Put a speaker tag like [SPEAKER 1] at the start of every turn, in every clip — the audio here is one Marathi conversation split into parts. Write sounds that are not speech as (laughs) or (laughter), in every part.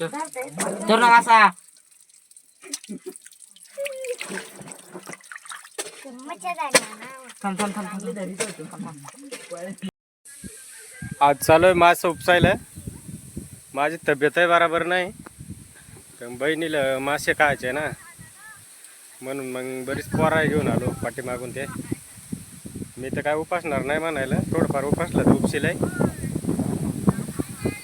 [SPEAKER 1] धर ना मासा थांब थांब थांब
[SPEAKER 2] आज चालू आहे मास उपसायला. माझी तब्येतही बराबर नाही. कारण बहिणीला मासे खायचे ना. म्हणून मग बरीच पोरा घेऊन आलो पाठीमागून ते. मी तर काय उपासणार नाही म्हणायला. थोडंफार उपासलं तर उपशील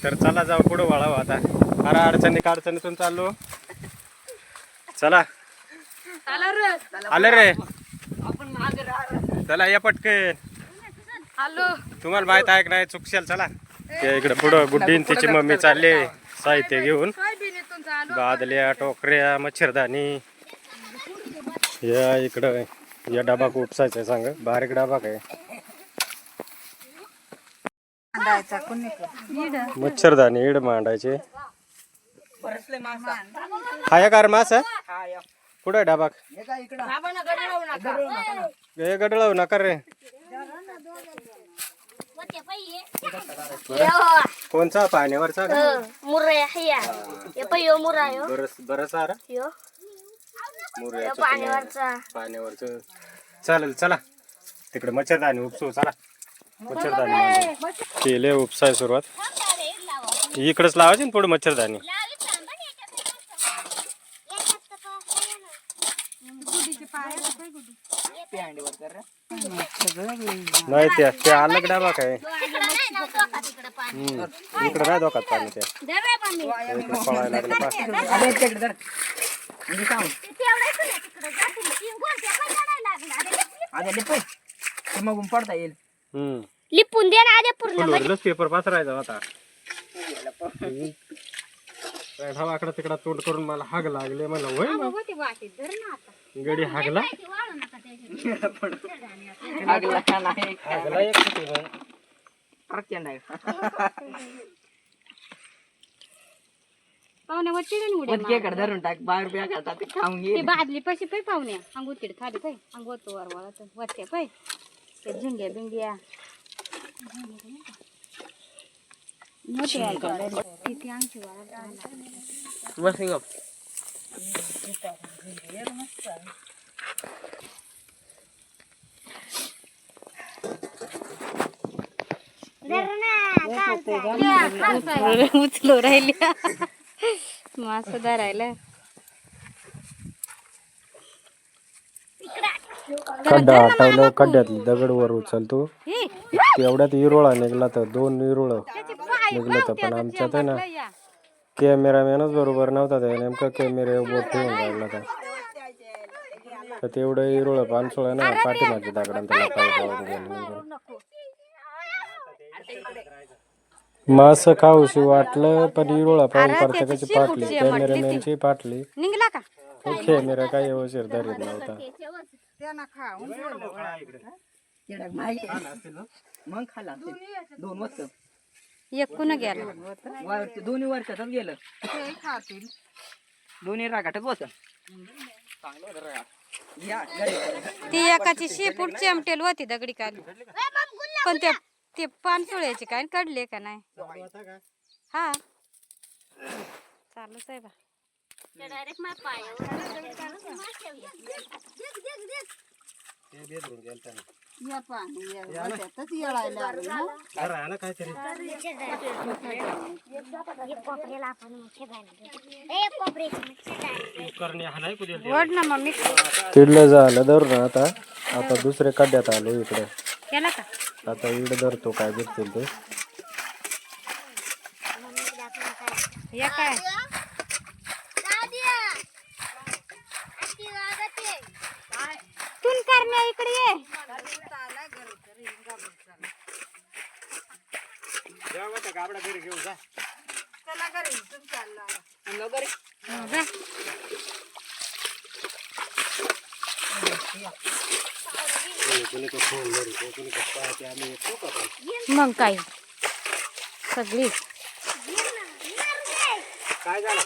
[SPEAKER 2] तर चला जाऊ पुढं वळावं आता. अरे अडचणी अडचणीतून चाललो. चला. आलं रे. चला या पटकन.
[SPEAKER 3] हॅलो.
[SPEAKER 2] तुम्हाला माहीत आहे का नाही चुकशाल चला. ते इकडे पुढं गुड्डीन तिची मम्मी चालले साहित्य घेऊन. बादल्या टोकऱ्या मच्छरदाणी. या इकडं या डबा उपसायचा सांग. बारीक डबा काय मच्छरदाणी इड मांडायचे.
[SPEAKER 1] बरसले मासा.
[SPEAKER 2] हाय कार मास.
[SPEAKER 1] हा या.
[SPEAKER 2] कुठं डबा
[SPEAKER 1] हे काय इकडं?
[SPEAKER 2] गडळव नका. रे. कोणचा? पाण्यावरचा
[SPEAKER 4] हे. पण यो यो.
[SPEAKER 2] बरस बरस
[SPEAKER 4] यो. पाण्यावरचा.
[SPEAKER 2] पाण्यावरच. चालेल चला. तिकडे मच्छरदाणी उपसू चला. मच्छरदाणी. केले उपसाय सुरुवात. इकडेच लावायची ना पुढे मच्छरदाणी
[SPEAKER 1] पिंडीवर कर रे.
[SPEAKER 2] नाही त्या ते अलग डाबा काय. इकडे नाही धोकात पाणी त्या इकडे पळायला लागलं
[SPEAKER 1] पडता येईल
[SPEAKER 4] लिपून दे ना पूर्ण.
[SPEAKER 2] पेपर पसरायचा होता. हवाकडे तिकडा तोंड करून मला हाग लागले. मला होय मग.
[SPEAKER 3] होती वाटी धर ना आता.
[SPEAKER 2] गडी हागला?
[SPEAKER 1] लागला (laughs) का नाही?
[SPEAKER 2] हागला एक होती बाई.
[SPEAKER 1] प्रचंड आहे
[SPEAKER 3] पाहुण्या वरती नाही उड्या
[SPEAKER 1] वरती इकडे धरून टाक. बाहेर रुपया करतात ते खाऊन
[SPEAKER 3] ते
[SPEAKER 1] घे
[SPEAKER 3] बादली पशी पाय पाहुण्या. अंगूत तिकडे खाली पाय. अंगोत वर वरते पाय. ते झिंग्या बिंग्या.
[SPEAKER 1] बस गप
[SPEAKER 3] उचलो राहिल्या मास धरायला.
[SPEAKER 2] खड्डा हटवलं खड्ड्यातली दगड वर उचलतो. तेवढ्यात इरोळा निघला तर दोन इरोळ निघलं तर पण आमच्यात आहे ना कॅमेरामॅनच बरोबर नव्हता त्या नेमका कॅमेरा ठेवून लागला तर तर तेवढं इरोळ पानसोळ ना पाठीमागे गेलं मास खाऊशी वाटलं पण इरोळा पाहून प्रत्येकाची पाटली. कॅमेरामॅनची पाटली.
[SPEAKER 3] निघला का?
[SPEAKER 2] कॅमेरा काय व्यवस्थित धरीत नव्हता.
[SPEAKER 1] मग खाला. दोन वर्ष
[SPEAKER 3] एक कुणा गेला.
[SPEAKER 1] वर- दोन्ही वर्षातच गेलं. दोन्ही रागाटच बस या घरी.
[SPEAKER 3] ती एकाची शेपूट चेमटेल होती दगडी काढली पण ते ते पानसुळ्याचे काय काढले का नाही? हा. चालूच आहे बा.
[SPEAKER 2] करणे हा? नाही कुठे
[SPEAKER 3] वड ना मम्मी
[SPEAKER 2] तिडलं झालं धरून आता. आता दुसऱ्या खड्ड्यात आलो इकडे.
[SPEAKER 3] केला का?
[SPEAKER 2] आता इकडे धरतो काय भेटतील ते.
[SPEAKER 3] या काय तून करण्या इकडे ये
[SPEAKER 2] गाबडा घरी घेऊन जा.
[SPEAKER 3] हो, जा. मग काय? सगळी?
[SPEAKER 2] काय झालं?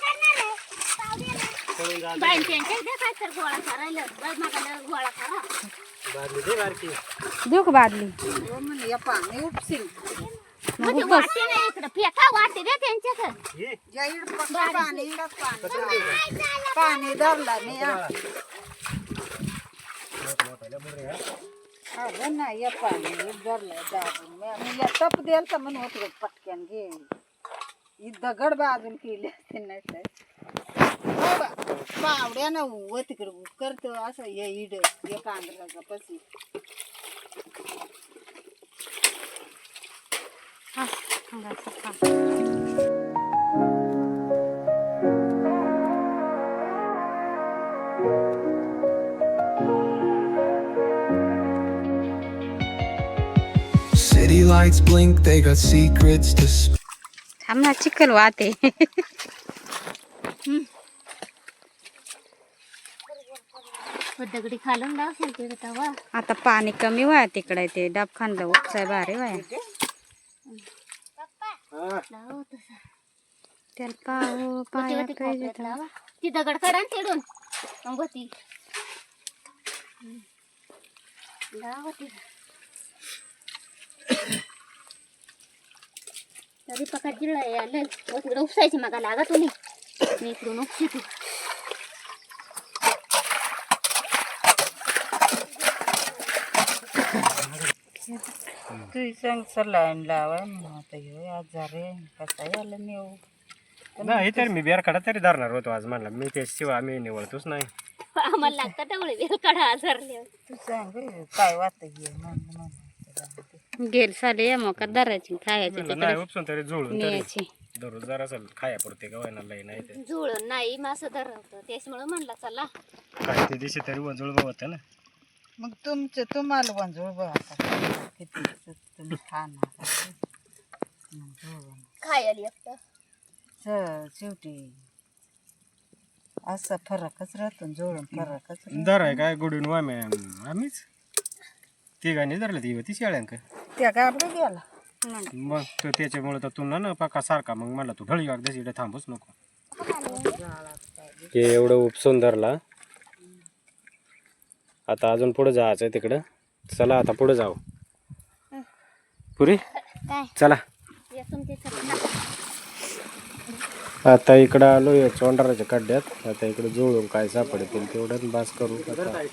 [SPEAKER 3] देऊ का बादली?
[SPEAKER 4] ते वाटे नाही इकडं फेका वाटे दे त्यांच्याकडे.
[SPEAKER 1] या इड पाणी. इडच पाणी. पाणी धरला हा. अगं नाही या पाणी इड धरलं दाबून मी- मी या टप द्याल तर म्हणून होत पटक्यान घे ही दगड बाजून केली असते नाही तर पावड्यानं व तिकडे करतो असं हे इड हे कांदराचा पसी
[SPEAKER 5] City lights blink, they got secrets to speak.
[SPEAKER 3] थांब ना चिखल वाहते
[SPEAKER 4] दगडी खालून लावशील तिथे तवा
[SPEAKER 3] आता पाणी कमी वाया तिकडे ते डब खांदलं उपसाय भारी वाया
[SPEAKER 4] लाव तसा
[SPEAKER 3] त्याला पाव पाया
[SPEAKER 4] वरती
[SPEAKER 3] पाहिजे
[SPEAKER 4] लावा. ती दगड काढा आणि तिडून मग होती लावा ती तरी पकड जिळा तिकडे उपसायची मग लागा तुम्ही मी इकडून उपशी तू
[SPEAKER 1] तू सांग सलाईन लावा म्हणून आता ह्यो आजार आहे कसा याला नेऊ?
[SPEAKER 2] नाही तर मी बिहार काढा तरी धरणार होतो आज म्हणला. मी ते शिवाय आम्ही निवडतोच नाही.
[SPEAKER 4] आम्हाला लागतं तेवढे वेळ काढा आजारले
[SPEAKER 1] तू सांग काय वाटत म्हणून.
[SPEAKER 3] गेल साले या मोका धरायची खायची
[SPEAKER 2] म्हणलं
[SPEAKER 3] तिकडे.
[SPEAKER 2] नाही उपसून तरी जुळून तरी
[SPEAKER 3] न्यायची.
[SPEAKER 2] दररोज जरा असेल खाया पुरते गव्हायला लई नाही ते.
[SPEAKER 4] जुळून नाही मासं धरवतं. त्याच्यामुळे म्हणला चला.
[SPEAKER 2] काय ते दिवशी तरी वजूळ होतं ना.
[SPEAKER 1] मग तुमचं तुम्हाला वंजूळ बघा. किती तुम्ही खाणार मग
[SPEAKER 4] खायला एकटं
[SPEAKER 1] च- शेवटी असा फरकच राहतो न जुळून फरकच राहतो.
[SPEAKER 2] दर आहे काय गुडून वामे आम्हीच? तिघांनी धरलं ती होती शेळ्यांक.
[SPEAKER 1] त्या गाबडे गेला
[SPEAKER 2] मग तर त्याच्यामुळे तर तुला ना पक्का सारखा मग मला तू ढळी वागदेस इकडे थांबूच नको. हे एवढं उपसून धरला. आता अजून पुढे जायचं आहे तिकडं. चला आता पुढे जाऊ. पुरी?
[SPEAKER 4] काय?
[SPEAKER 2] चला. आता इकडं आलो या चोंडाराच्या खड्ड्यात. आता इकडे जुळून काय सापडतील तेवढं बास करू.
[SPEAKER 4] तिकडे.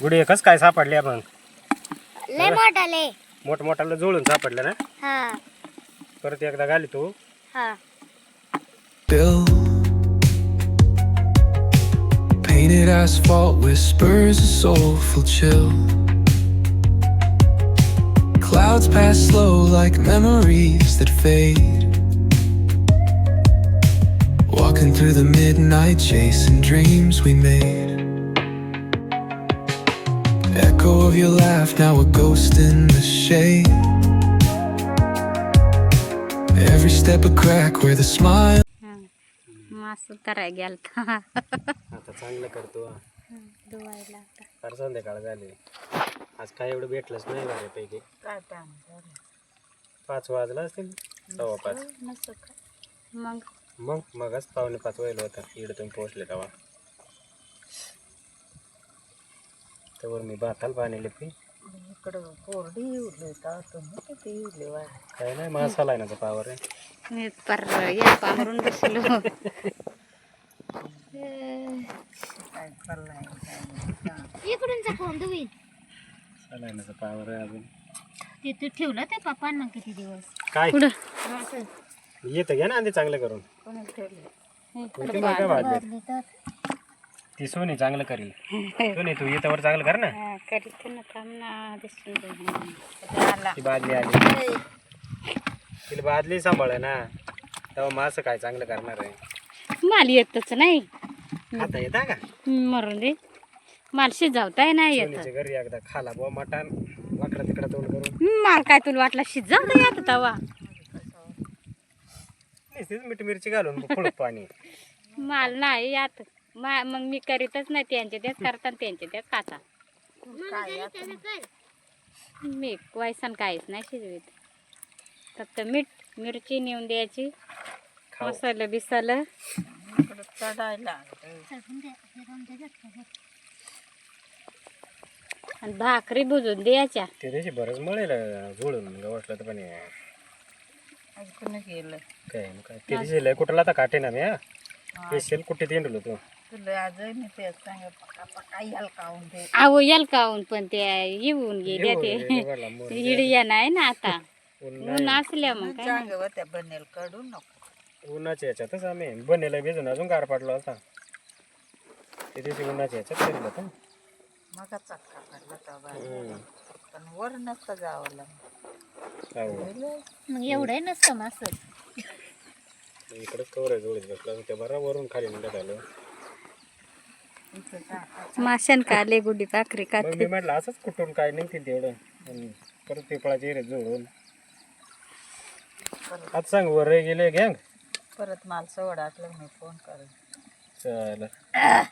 [SPEAKER 2] गुडी एकच काय सापडले आपण
[SPEAKER 4] लय मोठाले
[SPEAKER 2] मोठमोठाला जुळून सापडलं ना
[SPEAKER 4] हा
[SPEAKER 2] परत एकदा घाली तू
[SPEAKER 4] हा
[SPEAKER 5] Bill. Painted asphalt whispers a soulful chill. Clouds pass slow like memories that fade. Walking through the midnight, chasing dreams we made. Of your laugh, now a ghost in the shade. Every step a crack where the smile.
[SPEAKER 3] मास धराय गेलता.
[SPEAKER 2] आता चांगलं करतो
[SPEAKER 3] धुवायला आता.
[SPEAKER 2] फार संध्याकाळ झाली. आज काय एवढं भेटलंच नाही बऱ्यापैकी.
[SPEAKER 1] काय टाइम झाला?
[SPEAKER 2] पाच वाजला असतील सव्वा पाच?
[SPEAKER 3] मग?
[SPEAKER 2] मग मगच पावणे पाच व्हायला होता. इकडे तुम्ही पोहोचले तेव्हा. त्यावर मी भाताला पाणी लिपी
[SPEAKER 1] इकडं कोरडी उरली तर तुम्ही किती उरली वा
[SPEAKER 2] काय नाही मसाला आहे ना पावर
[SPEAKER 3] मी पर या पांघरून बसलो.
[SPEAKER 1] काय चाललंय.
[SPEAKER 4] इकडून जा कोण दुवीन
[SPEAKER 2] सलायनाचा पावर आहे अजून.
[SPEAKER 4] तिथे ठेवलं ते पप्पांना किती दिवस?
[SPEAKER 2] काय?
[SPEAKER 3] पुढं.
[SPEAKER 2] येतं घ्या ना आधी चांगलं करून.
[SPEAKER 1] कोणी ठेवली?
[SPEAKER 2] ती सोनी चांगलं करील. (laughs) सोनी तू येतावर चांगलं कर ना.
[SPEAKER 3] करीत ना थांब ना दिसून दे. झाला.
[SPEAKER 2] ती बादली आली. तिला बादली सांभाळ ना. तेव्हा मासं काय चांगलं करणार आहे.
[SPEAKER 4] माल येतच नाही.
[SPEAKER 2] खाता येता का?
[SPEAKER 4] मरून दे. माल शिजवताय नाही येत.
[SPEAKER 2] सोनीच्या घरी एकदा खाला बुवा मटण. वाकडा तिकडा तोंड करून.
[SPEAKER 4] माल काय तुला वाटला शिजवता येत तवा?
[SPEAKER 2] नुसतीच मीठ मिरची घालून पाणी.
[SPEAKER 4] माल नाही यात. मा मग मी करीतच नाही त्यांचे तेच करतात त्यांचे तेच खाता.
[SPEAKER 1] काय आता
[SPEAKER 4] मी वायसन काहीच नाही शिजवीत. फक्त मीठ मिरची नेऊन द्यायची.
[SPEAKER 2] खाऊ.
[SPEAKER 4] मसाला बिसाला.
[SPEAKER 1] इकडं चढायला
[SPEAKER 4] आणि भाकरी बुजून द्यायच्या.
[SPEAKER 2] ते बरंच मळेल गवसलं तर पण हे.
[SPEAKER 1] ऐकून गेलं
[SPEAKER 2] काय मग काय ते कुठला तर काटे ना मी हा. स्पेशल कुठे तिंडलो तू?
[SPEAKER 1] पक्का याल
[SPEAKER 4] आहो काहून पण ते येऊन गेल्या ते. हिडिया नाही ना आता.
[SPEAKER 2] ऊन
[SPEAKER 4] असल्या मग काय
[SPEAKER 1] त्या बनेल कडून नको.
[SPEAKER 2] उन्हाच्या याच्यातच आम्ही बनेला भिजून अजून गार पडला होता. ते दिवशी उन्हाच्या याच्यात केलं होतं.
[SPEAKER 1] मग चटका पडला पण वर नसतं जावं लागलं.
[SPEAKER 4] मग एवढं नसतं मास
[SPEAKER 2] इकडेच कवर जोडीत बसला ते बरा वरून खाली निघत आलो.
[SPEAKER 3] माशान का आले गुडी भाकरी का
[SPEAKER 2] मग मी म्हटलं असंच कुठून काय निघतील तेवढं. आणि परत पिपळाची हिरे जोडून. आता सांग वर गेले गँग
[SPEAKER 1] परत माल सवड आटलं मी फोन करेन.
[SPEAKER 2] चल.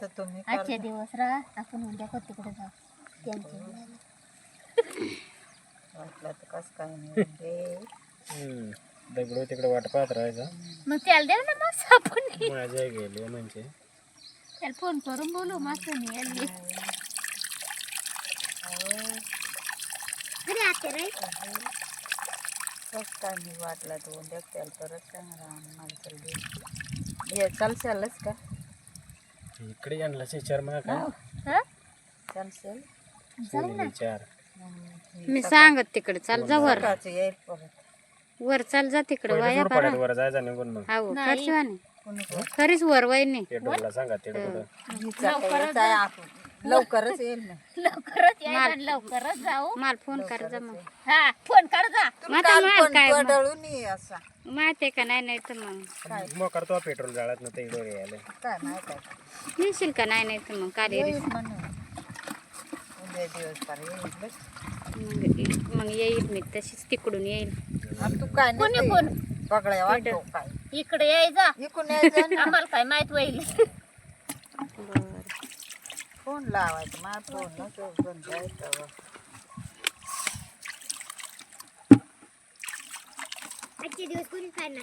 [SPEAKER 1] तर तुम्ही कर-
[SPEAKER 4] आजच्या दिवस राहा आपण उद्या तिकडे जाऊ.
[SPEAKER 1] वाटलं तर कसं काय नाही रे
[SPEAKER 2] हम्म. दगडू तिकडे वाट पाहत राहायचं.
[SPEAKER 4] मग त्याला देऊ ना मास आपण.
[SPEAKER 2] माझ्या गेले म्हणजे.
[SPEAKER 4] त्याला फोन करून बोलू मास नाही
[SPEAKER 1] कसं काय मी वाटलं तर उद्या त्याला परत मला हे चालशालच का?
[SPEAKER 2] इकडे आणला चार मग काय?
[SPEAKER 1] चालशेल
[SPEAKER 2] सोनीला चार
[SPEAKER 3] मी सांगत तिकडे चाल जा वर.
[SPEAKER 1] येईल परत.
[SPEAKER 3] वर चाल जा तिकडे. वाया
[SPEAKER 2] पडायचं वर जायचं निघून मग.
[SPEAKER 3] हो खर्च खरीच वर वय
[SPEAKER 2] पेट्रोलला सांगा तिकडे कुठं
[SPEAKER 1] लवकरच आहे आपण. लवकरच येईल ना.
[SPEAKER 4] लवकरच या आणि लवकरच जाऊ.
[SPEAKER 3] माल फोन कर जा मग.
[SPEAKER 4] हा फोन कर जा.
[SPEAKER 1] तुम्ही
[SPEAKER 3] मग आता
[SPEAKER 1] काल
[SPEAKER 3] माल
[SPEAKER 1] पण
[SPEAKER 3] काय मग?
[SPEAKER 1] पडळून ये असा.
[SPEAKER 3] माहिती आहे का? नाही नाही तर मग.
[SPEAKER 2] मग करतो पेट्रोल जाळत ना ते इकडे यायला.
[SPEAKER 1] काय माहीत आहे?
[SPEAKER 3] नेशील का? नाही नाही तर मग. काल
[SPEAKER 1] येईल म्हणून उद्या दिवस पार येईल बस.
[SPEAKER 3] मग मग येईल मी तशीच तिकडून येईल.
[SPEAKER 1] आणि तू काय
[SPEAKER 4] कोणी
[SPEAKER 1] नाही
[SPEAKER 4] कोण
[SPEAKER 1] पकड्या वाटतो काय?
[SPEAKER 4] इकडे यायचा.
[SPEAKER 1] इकून यायचं ना.
[SPEAKER 4] आम्हाला काय माहीत होईल.
[SPEAKER 1] फोन लावायचं. माझा फोन बंद.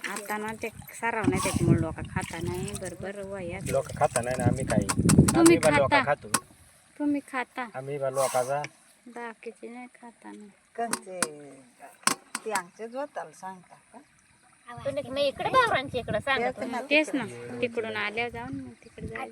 [SPEAKER 3] आता ना ते सराव नाही त्याच्यामुळे लोक खाता नाही. बरोबर
[SPEAKER 2] लोक खाता नाही ना आम्ही काही.
[SPEAKER 3] तुम्ही
[SPEAKER 2] आम्ही बा लोक
[SPEAKER 3] खाता.
[SPEAKER 2] खातो.
[SPEAKER 3] तुम्ही खाता.
[SPEAKER 2] आम्ही बा लोकाचा.
[SPEAKER 3] बाकीचे नाही खाता ना.
[SPEAKER 1] कंचे ते आमचेच होताल सांगता का?
[SPEAKER 4] इकडे गावरांच्या इकडे सांगत
[SPEAKER 1] तेच ना.
[SPEAKER 3] तेच ना. तिकडून आल्यावर जाऊन मग तिकडे जायचं